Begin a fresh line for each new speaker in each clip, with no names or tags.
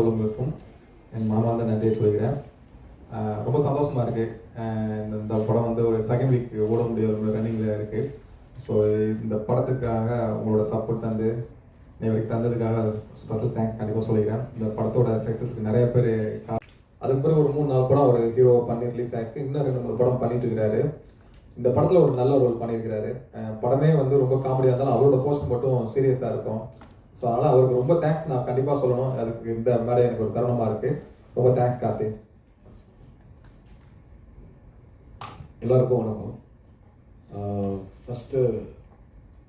உள்ளவங்களுக்கும் என் மனமார்ந்த நன்றியை சொல்கிறேன். ரொம்ப சந்தோஷமாக இருக்குது இந்த இந்த படம் வந்து ஒரு செகண்ட் வீக் ஓட முடியாத ரன்னிங்கில் இருக்குது ஸோ இந்த படத்துக்காக உங்களோட சப்போர்ட் தந்து இன்னைக்கு தந்ததுக்காக ஸ்பெஷல் தேங்க்ஸ் கண்டிப்பாக சொல்லிக்கிறேன். இந்த படத்தோட சக்ஸஸ்க்கு நிறைய பேர் அதுக்கு பிறகு ஒரு மூணு நாலு படம் ஒரு ஹீரோ பண்ணி ரிலீஸ் ஆகிருக்கு இன்னும் ரெண்டு மூணு படம் பண்ணிட்டு இருக்கிறாரு. இந்த படத்தில் ஒரு நல்ல ரோல் பண்ணியிருக்கிறாரு. படமே வந்து ரொம்ப காமெடியாக இருந்தாலும் அவரோட போஸ்ட் மட்டும் சீரியஸாக இருக்கும். ஸோ அதனால் அவருக்கு ரொம்ப தேங்க்ஸ் நான் கண்டிப்பாக சொல்லணும். அதுக்கு இந்த மேடை எனக்கு ஒரு தருணமாக இருக்குது ரொம்ப தேங்க்ஸ் கார்த்தி.
எல்லாருக்கும் வணக்கம். ஃபஸ்ட்டு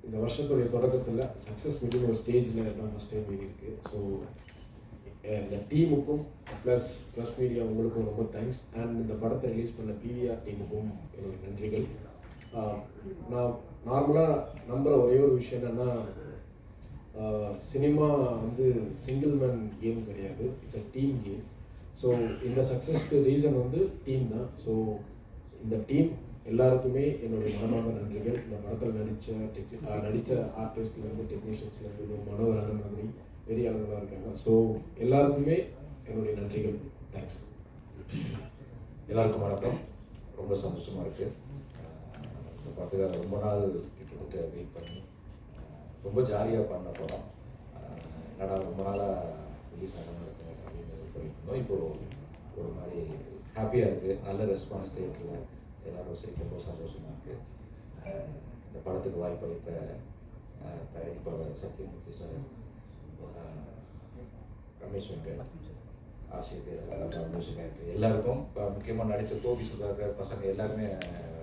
இந்த வருஷத்துடைய தொடக்கத்தில் சக்ஸஸ் மீட்டிங் ஒரு ஸ்டேஜில் தான் ஃபஸ்ட் டைம் இருக்கு. ஸோ இந்த டீமுக்கும் ப்ளஸ் ப்ளஸ் மீடியா உங்களுக்கும் ரொம்ப தேங்க்ஸ் அண்ட் இந்த படத்தை ரிலீஸ் பண்ண பிவிஆர் டீமுக்கும் என்னுடைய நன்றிகள். நான் நார்மலாக நம்புகிற ஒரே ஒரு விஷயம் என்னென்னா சினிமா வந்து சிங்கிள் மேன் கேம் கிடையாது. It's a team game so இந்த சக்ஸஸ்க்கு ரீசன் வந்து டீம் தான். ஸோ இந்த டீம் எல்லாருக்குமே என்னுடைய மனமார்ந்த நன்றிகள். இந்த படத்தில் நடித்த டெக்னி நடித்த ஆர்டிஸ்ட்லேருந்து டெக்னீஷியன்ஸ்லேருந்து மனோவர் அந்த மாதிரி பெரிய அளவுலாம் இருக்காங்க. ஸோ எல்லாருக்குமே என்னுடைய நன்றிகள். தேங்க்ஸ்
எல்லாருக்கும் வணக்கம். ரொம்ப சந்தோஷமாக இருக்குது இந்த படத்துக்காக ரொம்ப நாள் கிட்டத்தட்ட வெயிட் பண்ணி ரொம்ப ஜாலியாக பண்ண படம். என்னடா ரொம்ப நாளாக ரிலீஸ் ஆகாமல் இருக்கு அப்படின்னு போயிட்டு இப்போ ஒரு மாதிரி ஹாப்பியாக இருக்குது நல்ல ரெஸ்பான்ஸ் தேட்டரில் எல்லாரும் சரி ரொம்ப சந்தோஷமாக இருக்குது இந்த படத்துக்கு வாய்ப்பளித்த தயாரிப்பாளர் சத்யமூர்த்தி சார் ரமேஷ் வெங்கட் ஆசிரியர் மியூசிக் டைரக்டர் எல்லாருக்கும் இப்போ முக்கியமாக நடித்த தோபி சுதாகர் பசங்க எல்லாருமே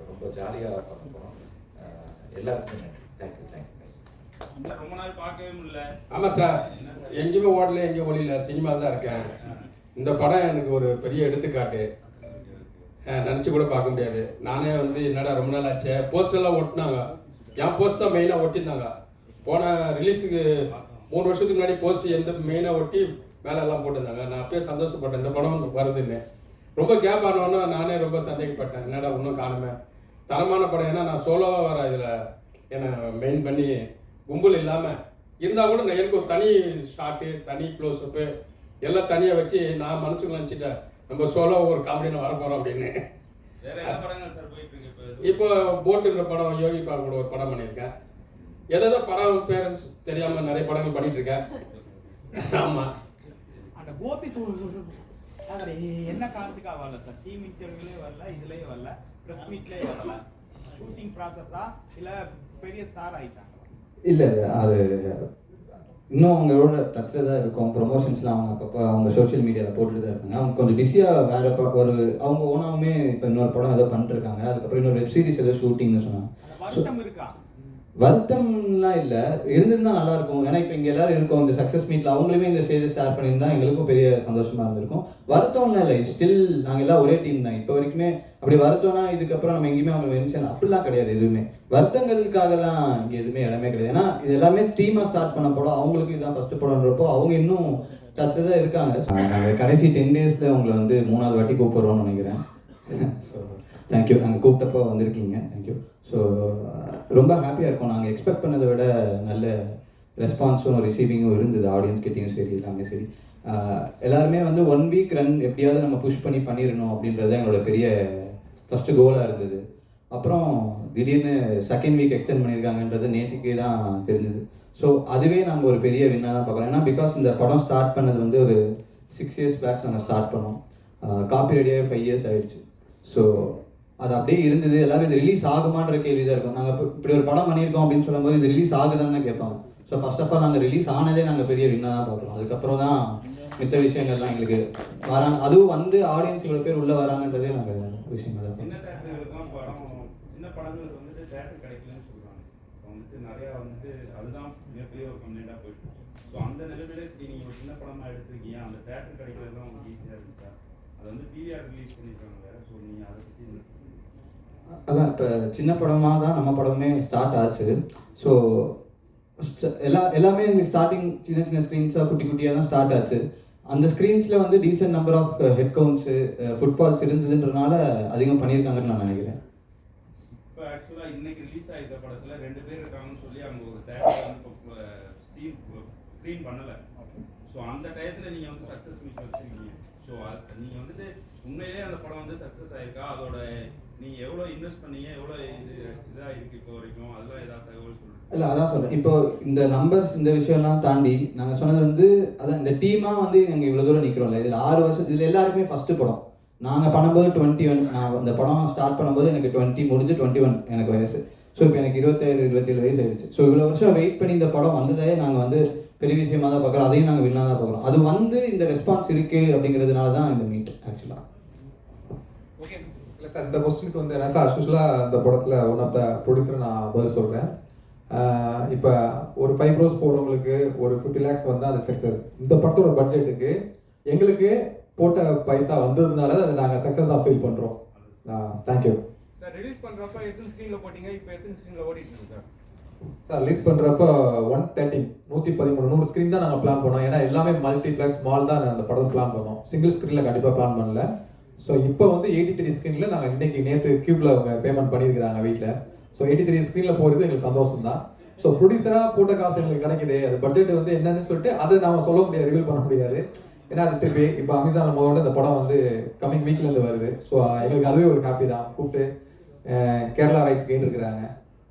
ரொம்ப ஜாலியாக பண்ண போகிறோம் எல்லாருக்குமே நன்றி.
ரொம்ப நாள் பார்க்கவே முடியல.
ஆமாம் சார் எங்கேயுமே ஓடல எங்கேயும் ஒளியில சினிமாவில் தான் இருக்கேன். இந்த படம் எனக்கு ஒரு பெரிய எடுத்துக்காட்டு. நினச்சி கூட பார்க்க முடியாது. நானே வந்து என்னடா ரொம்ப நாள் ஆச்சு? போஸ்டர்லாம் ஒட்டினாங்க என் போஸ்ட் தான் மெயினாக ஒட்டியிருந்தாங்க. போன ரிலீஸுக்கு மூணு வருஷத்துக்கு முன்னாடி போஸ்ட் எந்த மெயினாக ஒட்டி மேலே போட்டிருந்தாங்க. நான் அப்பயே சந்தோஷப்பட்டேன். இந்த படம் வருதுன்னு. ரொம்ப கேப் ஆனோன்னா நானே ரொம்ப சந்தேகப்பட்டேன். என்னடா இன்னும் காணுமே. தரமான படம். ஏன்னா நான் சோலோவாக வர இதில் என்னை மெயின் பண்ணி கும்பல் இல்லாமல் இருந்தால் கூட நான் எனக்கு ஒரு தனி ஷாட்டு தனி க்ளோஸ்அப்பு எல்லாம் தனியாக வச்சு நான் மனசுக்குள்ள நினச்சிட்டேன். நம்ம சோலோ ஒரு காமெடியில் வர போகிறோம் அப்படின்னு.
வேற என்ன படங்கள் சார் போயிட்டு இருக்கு இப்போ
இப்போ போட்டுன்ற படம் யோகி பா கூட ஒரு படம் பண்ணியிருக்கேன். ஏதோ படம் பேர் தெரியாமல் நிறைய படங்கள் பண்ணிட்டு இருக்கேன் ஆமாம்
அந்த கோபி என்ன காரணத்துக்காக வரல சார்? டீம் இன்டர்வியூலேயே வரல இதுலேயே வரல ப்ரெஸ் மீட்லேயே வரல. ஷூட்டிங் ப்ராசஸா இல்லை பெரிய ஸ்டார் ஆயிட்டாங்க
இல்லை இல்லை அது இன்னும் அவங்களோட டச்சில் தான் இருக்கும். ப்ரொமோஷன்ஸ்லாம் அவங்க அப்பப்போ அவங்க சோஷியல் மீடியாவில் போட்டுட்டு தான் இருக்காங்க. அவங்க கொஞ்சம் பிஸியாக வேறு ஒரு அவங்க ஓனாவுமே இப்போ இன்னொரு படம் ஏதோ பண்ணிருக்காங்க அதுக்கப்புறம் இன்னொரு வெப் சீரிஸ் ஏதோ ஷூட்டிங்னு சொன்னாங்க. வருத்தம்லாம் இல்லை. இருந்திருந்தா நல்லா இருக்கும். ஏன்னா இப்போ இங்கே எல்லாரும் இருக்கோம். இந்த சக்ஸஸ் மீட்டில் அவங்களுமே இந்த ஸ்டேஜை ஷேர் பண்ணியிருந்தா எங்களுக்கும் பெரிய சந்தோஷமா இருந்திருக்கும். வருத்தம்லாம் இல்லை. ஸ்டில் நாங்கள் எல்லாம் ஒரே டீம் தான். இப்போ வரைக்குமே அப்படி வருத்தம்னா இதுக்கப்புறம் நம்ம எங்கேயுமே அவங்க மென்ஷன் அப்படிலாம் கிடையாது எதுவுமே. வருத்தங்களுக்காகலாம் இங்கே எதுவுமே இடமே கிடையாது. ஏன்னா இது எல்லாமே டீமாக ஸ்டார்ட் பண்ண போடும். அவங்களுக்கு இதுதான் ஃபர்ஸ்ட் படம்ன்றப்போ அவங்க இன்னும் டச்சில் தான் இருக்காங்க. நாங்கள் கடைசி டென் டேஸில் உங்களை வந்து மூணாவது வாட்டி கூப்பிட்றோம்னு நினைக்கிறேன். ஸோ தேங்க்யூ நாங்கள் கூப்பிட்டப்போ வந்திருக்கீங்க. தேங்க்யூ ஸோ ரொம்ப ஹாப்பியாக இருக்கும். நாங்கள் எக்ஸ்பெக்ட் பண்ணதை விட நல்ல ரெஸ்பான்ஸும் ரிசீவிங்கும் இருந்தது. ஆடியன்ஸ் கிட்டேயும் சரி எல்லாமே சரி. எல்லாருமே வந்து ஒன் வீக் ரன் எப்படியாவது நம்ம புஷ் பண்ணி பண்ணிடணும் அப்படின்றது தான் எங்களோட பெரிய ஃபஸ்ட்டு கோலாக இருந்தது. அப்புறம் திடீர்னு செகண்ட் வீக் எக்ஸ்டெண்ட் பண்ணியிருக்காங்கன்றது நேற்றுக்கே தான் தெரிஞ்சது. ஸோ அதுவே நாங்கள் ஒரு பெரிய வின்னாக தான் பார்க்குறோம். ஏன்னா பிகாஸ் இந்த படம் ஸ்டார்ட் பண்ணது வந்து ஒரு சிக்ஸ் இயர்ஸ் பேக்ஸ் நாங்கள் ஸ்டார்ட் பண்ணோம். காப்பி ரெடியாகவே ஃபைவ் இயர்ஸ் ஆகிடுச்சு ஸோ அது அப்படியே இருந்தது. எல்லாரும் இது ரிலீஸ் ஆகுமான்ற கேள்வி தான் இருக்கும். நாங்கள் இப்படி ஒரு படம் பண்ணியிருக்கோம் அப்படின்னு சொல்லும்போது இது ரிலீஸ் ஆகுதான்னு தான் கேட்பாங்க. ஸோ ஃபர்ஸ்ட் ஆஃப் ஆல் நாங்கள் ரிலீஸ் ஆனதே நாங்கள் பெரிய வின்னாக தான் பார்க்குறோம். அதுக்கப்புறம் தான் மித்த விஷயங்கள்லாம் எங்களுக்கு வராங்க. அதுவும் வந்து ஆடியன்ஸ் இவ்வளோ பேர் உள்ளே வராங்கன்றதே நாங்கள் விஷயங்கள் தான்.
நிறையா வந்துட்டு அதுதான் மிகப்பெரிய ஒரு கம்ப்ளைண்ட்டாக போயிட்டு ஸோ அந்த நிலைமையில இப்படி நீங்கள் ஒரு சின்ன படமாக எடுத்திருக்கீங்க. அந்த தேட்டர் கிடைக்கிறது தான் உங்களுக்கு ஈஸியாக இருந்துச்சா? அதை வந்து பிவிஆர் ரிலீஸ் பண்ணியிருக்காங்க வேறு. ஸோ நீங்கள் அதை பற்றி
அதான் இப்போ சின்ன படமாக தான் நம்ம படமே ஸ்டார்ட் ஆச்சு. ஸோ எல்லா எல்லாமே எங்களுக்கு ஸ்டார்டிங் சின்ன சின்ன ஸ்க்ரீன்ஸாக குட்டி குட்டியாக தான் ஸ்டார்ட் ஆச்சு. அந்த ஸ்க்ரீன்ஸில் வந்து decent number of head counts footfalls இருந்ததுன்றனால அதிகம் பண்ணியிருக்காங்கன்னு நான் நினைக்கிறேன்.
இப்போ ஆக்சுவலாக இன்னைக்கு ரிலீஸ் ஆகிருக்க படத்தில் ரெண்டு பேர் இருக்காங்கன்னு சொல்லி அவங்க ஒரு தேட்டர் வந்து இப்போ சீன் ஸ்க்ரீன் பண்ணலை. ஸோ அந்த டயத்தில் நீங்கள் வந்து சக்ஸஸ் மீட் வச்சுருக்கீங்க. ஸோ நீங்கள் வந்துட்டு உண்மையிலேயே அந்த படம் வந்து சக்ஸஸ் ஆயிருக்கா? அதோட நீங்கள் எவ்வளோ இன்வெஸ்ட் பண்ணீங்க எவ்வளோ இது இதாக இருக்குது இப்போ வரைக்கும்? அதெல்லாம் ஏதாவது தகவல் சொல்லுங்கள்
இல்லை அதான் சொல்கிறேன் இப்போ இந்த நம்பர்ஸ் இந்த விஷயம்லாம் தாண்டி நாங்கள் சொன்னது வந்து அதான் இந்த டீமாக வந்து நாங்கள் இவ்வளோ தூரம் நிற்கிறோம்ல இதில் ஆறு வருஷம் இதில் எல்லாருக்குமே ஃபஸ்ட்டு படம். நாங்கள் பண்ணும்போது டுவெண்ட்டி ஒன் நான் இந்த படம் ஸ்டார்ட் பண்ணும்போது எனக்கு டுவெண்ட்டி முடிஞ்சு டுவெண்ட்டி ஒன் எனக்கு வயசு. ஸோ இப்போ எனக்கு இருபத்தேழு இருபத்தேழு வயசு ஆயிடுச்சு. ஸோ இவ்வளோ வருஷம் வெயிட் பண்ணி இந்த படம் வந்ததே நாங்கள் வந்து பெரிய விஷயமாக தான் பார்க்குறோம். அதையும் நாங்கள் வில்லா தான் பார்க்குறோம். அது வந்து இந்த ரெஸ்பான்ஸ் இருக்குது அப்படிங்கிறதுனால தான் இந்த மீட்
சார் இந்த கொஸ்டினுக்கு வந்து எனக்கு அஸ்யூஸ்வலாக இந்த படத்தில் ஒன் ஆஃப் த ப்ரொடியூசர் நான் பதில் சொல்கிறேன் இப்போ ஒரு ஃபைவ் க்ரோஸ் போகிறவங்களுக்கு ஒரு ஃபிஃப்டி லேக்ஸ் வந்தால் அது சக்ஸஸ் இந்த படத்தோட பட்ஜெட்டுக்கு எங்களுக்கு போட்ட பைசா வந்ததுனால அதை நாங்கள் சக்ஸஸாக ஃபீல் பண்ணுறோம் தேங்க்யூ
சார் ரிலீஸ் பண்றப்ப எத்தனை ஸ்க்ரீன்ல போட்டீங்க? இப்போ எத்தனை ஸ்க்ரீன்ல ஓடிட்டு சார்
சார் ரிலீஸ் பண்ணுறப்ப ஒன் தேர்ட்டி நூற்றி பதிமூணு நூறு ஸ்க்ரீன் தான் நாங்கள் பிளான் பண்ணோம். ஏன்னா எல்லாமே மல்டி ப்ளஸ் மால் தான் அந்த படம் பிளான் பண்ணோம். சிங்கிள் ஸ்க்ரீனில் கண்டிப்பாக பிளான் பண்ணல. ஸோ இப்போ வந்து எயிட்டி த்ரீ ஸ்க்ரீனில் நாங்கள் இன்னைக்கு நேற்று க்யூப்ல அவங்க பேமெண்ட் பண்ணியிருக்கிறாங்க வீட்டில் ஸோ எயிட்டி த்ரீ ஸ்க்ரீனில் போகிறது எங்களுக்கு சந்தோஷம் தான் ஸோ ப்ரொடியூசராக போட்ட காசு எங்களுக்கு கிடைக்குது அது பட்ஜெட் வந்து என்னன்னு சொல்லிட்டு அது நாம் சொல்ல முடியாது ரிவீல் பண்ண முடியாது. ஏன்னா அது திருப்பி இப்போ அமேசானில் முதல்ல இந்த படம் வந்து கம்மிங் வீக்லேருந்து வருது. ஸோ எங்களுக்கு அதுவே ஒரு காப்பி தான். கூப்பிட்டு கேரளா ரைட்ஸ் கெயின் இருக்கிறாங்க.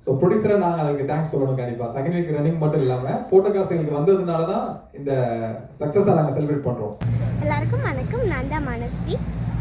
ஸோ ப்ரொடியூசராக நாங்கள் அதுக்கு தேங்க்ஸ் சொல்லணும் கண்டிப்பாக செகண்ட் வீக் ரன்னிங் மட்டும் இல்லாமல் போட்ட காசு எங்களுக்கு வந்ததுனால தான் இந்த சக்ஸஸாக நாங்கள் செலிப்ரேட் பண்ணுறோம்
எல்லாருக்கும் வணக்கம். நான் தான் மனஸ்வி.